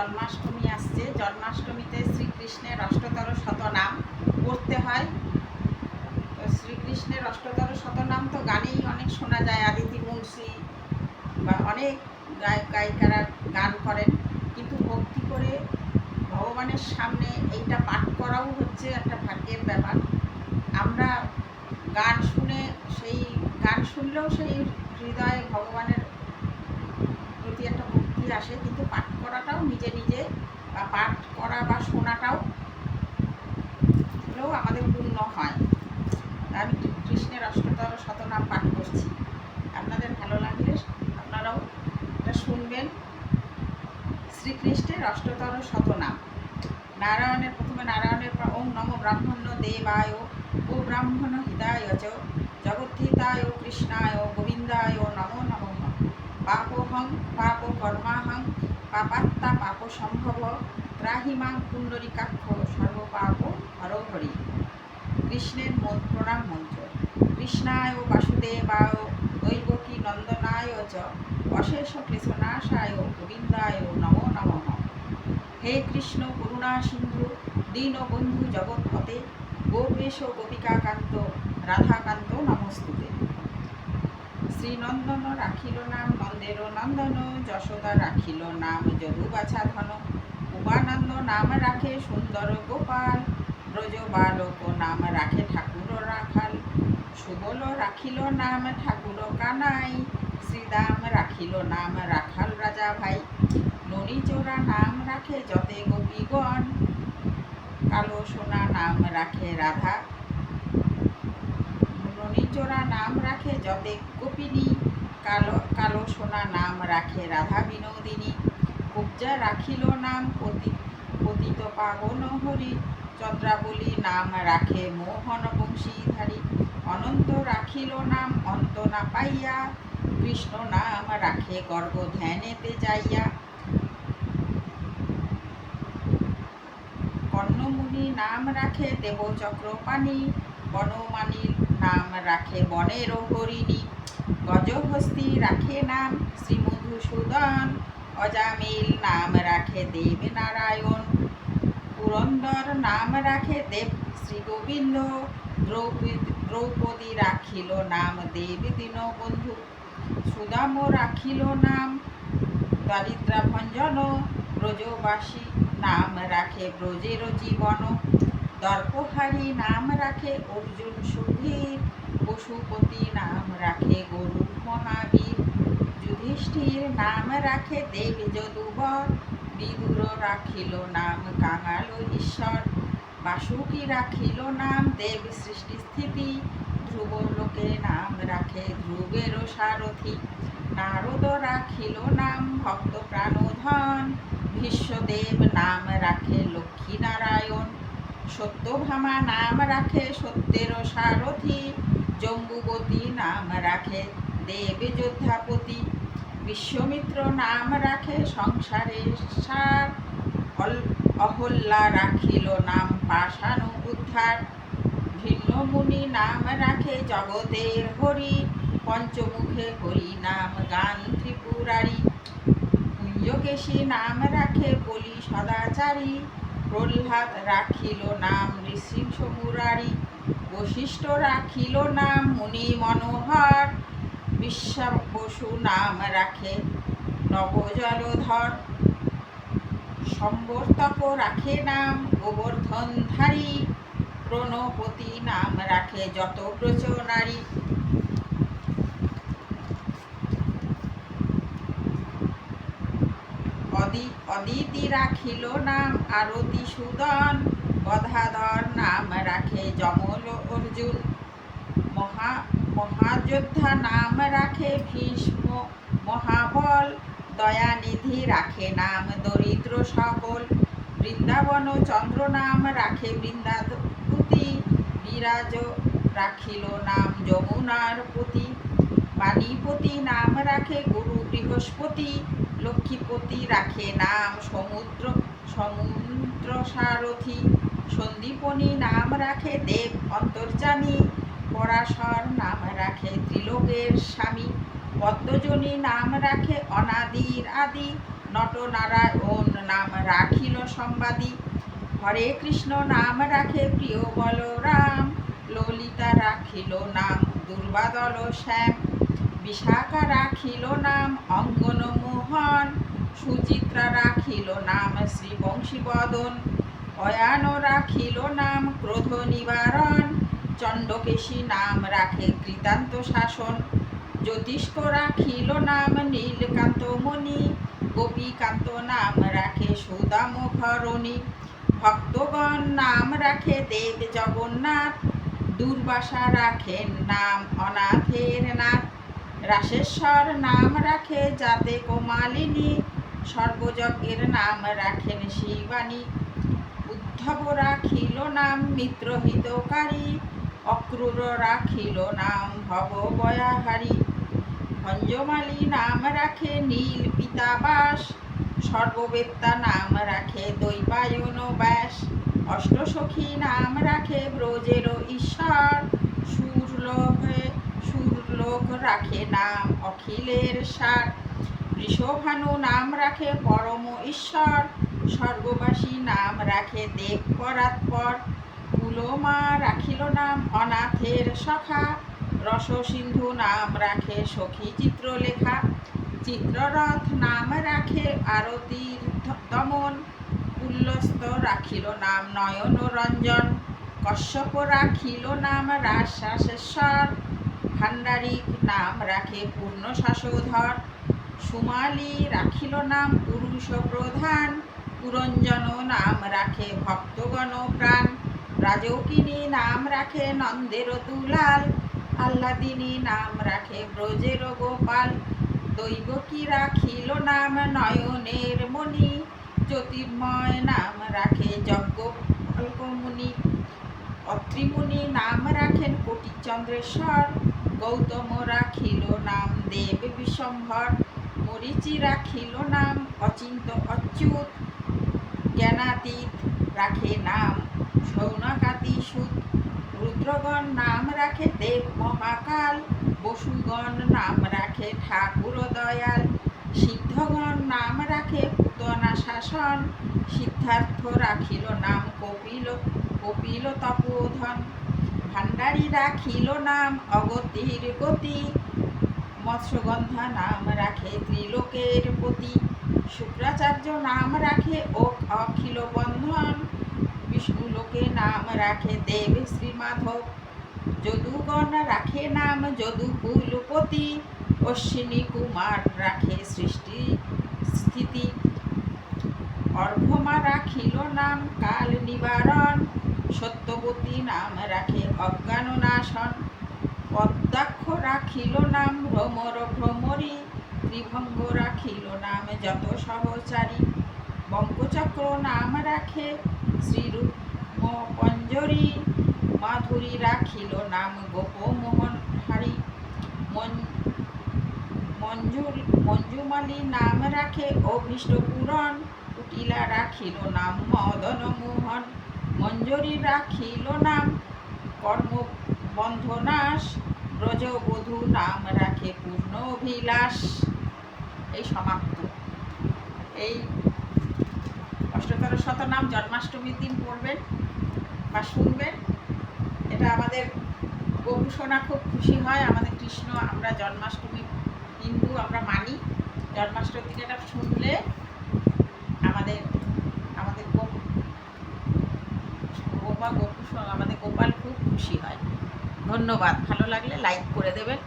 জন্মাষ্টমী আসছে। জন্মাষ্টমীতে শ্রীকৃষ্ণের অষ্টতর শতনাম করতে হয়। তো শ্রীকৃষ্ণের অষ্টতর শতনাম তো গানেই অনেক শোনা যায়, আদিতি মুন্সি বা অনেক গায়ক, গায়িকারা গান করেন। কিন্তু ভক্তি করে ভগবানের সামনে এইটা পাঠ করাও হচ্ছে একটা ভাগ্যের ব্যাপার। আমরা গান শুনে সেই, গান শুনলেও সেই হৃদয়ে ভগবানের প্রতি একটা আসে, কিন্তু পাঠ করাটাও নিজে নিজে, বা পাঠ করা বা শোনাটাও আমাদের পূর্ণ হয়। আমি কৃষ্ণের অষ্টতর শতনাম পাঠ করছি। আপনাদের ভালো লাগলে আপনারাও এটা শুনবেন। শ্রীকৃষ্ণের অষ্টতর শতনাম। নারায়ণের প্রথমে নারায়ণের ওম নম ব্রাহ্মণ্য দেবায়, ও ব্রাহ্মণ হিতায় চ, জগদ্ধিতায় কৃষ্ণায় গোবিন্দায় নমো নমঃ পাপোহং পাপ কর্মাহং পাপাত্মা পাপ সম্ভব ত্রাহিমাং পুণ্ডরিকাক্ষ সর্বপাপ হর হরি কৃষ্ণের প্রণাম মন্ত্র। কৃষ্ণায় বাসুদেবায় দৈবকী নন্দনায় চ। অশেষ কৃষ্ণনাশায় গোবিন্দায় নমো নমঃ। হে কৃষ্ণ করুণা সিন্ধু দীনবন্ধু জগৎপতে গোপেশ গোপিকাকান্ত, রাধাকান্ত নমস্তুতে। শ্রীনন্দন রাখিল নাম নন্দের নন্দন, যশোদা রাখিল নাম যদু বাছা ধন উপানন্দ নাম রাখে সুন্দর গোপাল ব্রজ বালক নাম রাখে ঠাকুর রাখাল, সুবল রাখিল নাম ঠাকুর কানাই, শ্রীদাম রাখিল নাম রাখাল রাজা ভাই নড়িচোরা নাম রাখে যতে গোপীগণ, কালো সোনা নাম রাখে রাধা নড়িচোরা নাম রাখে যতে গোপিনী, কালো কালো সোনা নাম রাখে রাধা বিনোদিনী। কুব্জা রাখিল নাম পতি, পতিত পাবন হরি। চন্দ্রাবলী নাম রাখে মোহন বংশীধারী। অনন্ত রাখিল নাম অন্ত না পাইয়া, কৃষ্ণ নাম রাখে গর্গ ধ্যানেতে যাইয়া। কর্ণমুনি নাম রাখে দেবচক্রপাণি বনমানির নাম রাখে বনের হরিণী। গজহস্তি রাখে নাম শ্রীমধুসূদন অজামিল নাম রাখে দেবনারায়ণ পুরন্দর নাম রাখে দেব শ্রী গোবিন্দ দ্রৌপদী দ্রৌপদী রাখিল নাম দেব দীনবন্ধু। সুদাম রাখিল নাম দারিদ্রা ভঞ্জন ব্রজবাসী নাম রাখে ব্রজের জীবন। দর্পহারী নাম রাখে অর্জুন সুধীর পশুপতি নাম রাখে গরুর মহাবীর। যুধিষ্ঠির নাম রাখে দেব যদুবর, বিদুর রাখিল নাম কাঙাল ঈশ্বর। বাসুকি রাখিল নাম দেব সৃষ্টি স্থিতি, ধ্রুব লোকে নাম রাখে ধ্রুবের সারথি। নারদ রাখিল নাম ভক্ত প্রাণধন, ভীষ্মদেব নাম রাখে লক্ষ্মী নারায়ণ। সত্যভামা নাম রাখে সত্যের সারথি, জম্বুবতী নাম রাখে দেব যোদ্ধাপতি। বিশ্বমিত্র নাম রাখে সংসারের সার অহল্যা রাখিল নাম পাষাণ উদ্ধার। ভিন্নমুনি নাম রাখে জগতের হরি, পঞ্চমুখে হরি নাম গান ত্রিপুরারি। কুঞ্জকেশী নাম রাখে বলি সদাচারী। প্রহ্লাদ রাখিল নাম, নৃসিংহ মুরারি। বশিষ্ঠ রাখিল নাম, মুনি মনোহর। বসু নাম রাখে নবজলধর। সম্বর্তক রাখে নাম গোবর্ধনধারী। প্রণপতি নাম রাখে যত ব্রজ অদিতি রাখিল নাম আরতি সুদন গধাধর নাম রাখে যমল অর্জুন। মহা, মহাযোদ্ধা নাম রাখে ভীষ্ম, মহাবল, দয়ানিধি রাখে নাম দরিদ্র সকল। বৃন্দাবন চন্দ্র নাম রাখে বৃন্দাবতী বিরাজ রাখিল নাম যমুনার পতি বাণীপতি নাম রাখে গুরু বৃহস্পতি লক্ষ্মীপতি রাখে নাম সমুদ্র সমুদ্র সারথি সন্দীপনী নাম রাখে দেব অন্তর্জামী পরাশর নাম রাখে ত্রিলোকের স্বামী। পদ্মজনী নাম রাখে অনাদির আদি। নটনারায়ণ নাম রাখিল সম্বাদী। হরে কৃষ্ণ নাম রাখে প্রিয় বলরাম। ললিতা রাখিল নাম দুর্বাদল শ্যাম। বিশাখা রাখিল নাম অঙ্গন মোহন, সুচিত্রা রাখিল নাম শ্রী বংশীবদন অয়ান রাখিল নাম ক্রোধ নিবারণ চণ্ডকেশী নাম রাখে কৃতান্ত শাসন, জ্যোতিষ্ক রাখিল নাম নীলকান্ত মণি, গোপীকান্ত নাম রাখে সুদাম ভরণী, ভক্তগণ নাম রাখে দেব জগন্নাথ, দুর্বাসা রাখেন নাম অনাথের নাথ রাসেশ্বর নাম রাখে যাতে কোমালিনী। সর্বযজ্ঞের নাম রাখেন শিবানী। উদ্ধব রাখিল নাম মিত্রহিতকারী। অক্রূর রাখিল নাম ভব বয়াহারী ভঞ্জমালী নাম রাখে নীল পিতাবাস। সর্ববেত্তা নাম রাখে দৈপায়ন ব্যাস। অষ্টসখী নাম রাখে ব্রজের ঈশ্বর। সুরলোকে সুরলোক রাখে নাম অখিলের সার। বৃষভানু নাম রাখে পরম ঈশ্বর। স্বর্গবাসী নাম রাখে দেব পরাৎপর। কুলমা রাখিল নাম অনাথের সখা। রসসিন্ধু নাম রাখে সখী চিত্রলেখা। চিত্ররথ নাম রাখে আরতির দমন। উল্লস্ত রাখিল নাম নয়ন রঞ্জন কশ্যপ রাখিল নাম রাশ্বাসেশ্বর ভাণ্ডারিক নাম রাখে পূর্ণ শাসোধর সুমালি রাখিল নাম পুরুষ প্রধান, পুরঞ্জন নাম রাখে ভক্তগণ প্রাণ। রাজকিনী নাম রাখে নন্দের দুলাল, আহ্লাদিনী নাম রাখে ব্রজের গোপাল। দৈবকী রাখিল নাম নয়নের মণি, জ্যোতির্ময় নাম রাখে যজ্ঞ মুনি অত্রিমুনি নাম রাখেন কোটি চন্দ্রেশ্বর গৌতম রাখিল নাম, দেব বিশ্বম্ভর মরিচি রাখিল নাম, অচিন্ত অচ্যুত। জ্ঞানাতীত রাখে নাম সৌনকাতি সুত। রুদ্রগণ নাম রাখে দেব মহাকাল। বসুগণ নাম রাখে ঠাকুর দয়াল। সিদ্ধগণ নাম রাখে পুতনা শাসন। সিদ্ধার্থ রাখিল নাম কপিল কপিল তপোধন। ভাণ্ডারী রাখিল নাম, অগতির গতি। মৎস্যগন্ধা নাম রাখে ত্রিলোকের প্রতি। শুক্রাচার্য নাম রাখে ও অখিল বন্ধন। বিষ্ণুলোকে নাম রাখে দেব শ্রীমাধব। যদুগণ রাখে নাম যদুকুলপতি অশ্বিনী কুমার রাখে সৃষ্টি স্থিতি। অর্ঘমা রাখিল নাম কাল নিবারণ। সত্যবতী নাম রাখে অজ্ঞান নাশন পদ্মাক্ষ রাখিল নাম ভ্রমর ভ্রমরী, ত্রিভঙ্গ রাখিল নাম যত সহচারী। বঙ্কচক্র নাম রাখে শ্রীরূপ পঞ্জরী মাধুরী রাখিল নাম গোপমোহন হারি। মঞ্জুর মঞ্জুমালী নাম রাখে অভীষ্ট পূরণ, কুটিলা রাখিল নাম মদন মোহন মঞ্জুরি রাখিল নাম, কর্ম বন্ধনাশ, ব্রজবধূ নাম রাখে পূর্ণ অভিলাষ। এই সমাপ্ত। এই অষ্টতর শতনাম জন্মাষ্টমীর দিন পড়বেন বা শুনবেন। এটা আমাদের গৌষণা খুব খুশি হয়। আমাদের কৃষ্ণ, আমরা জন্মাষ্টমী হিন্দু, আমরা মানি। জন্মাষ্টমী এটা শুনলে আমাদের আমাদের গোপা গোপু আমাদের গোপাল খুব খুশি হয়। ধন্যবাদ। ভালো লাগলে লাইক করে দেবেন।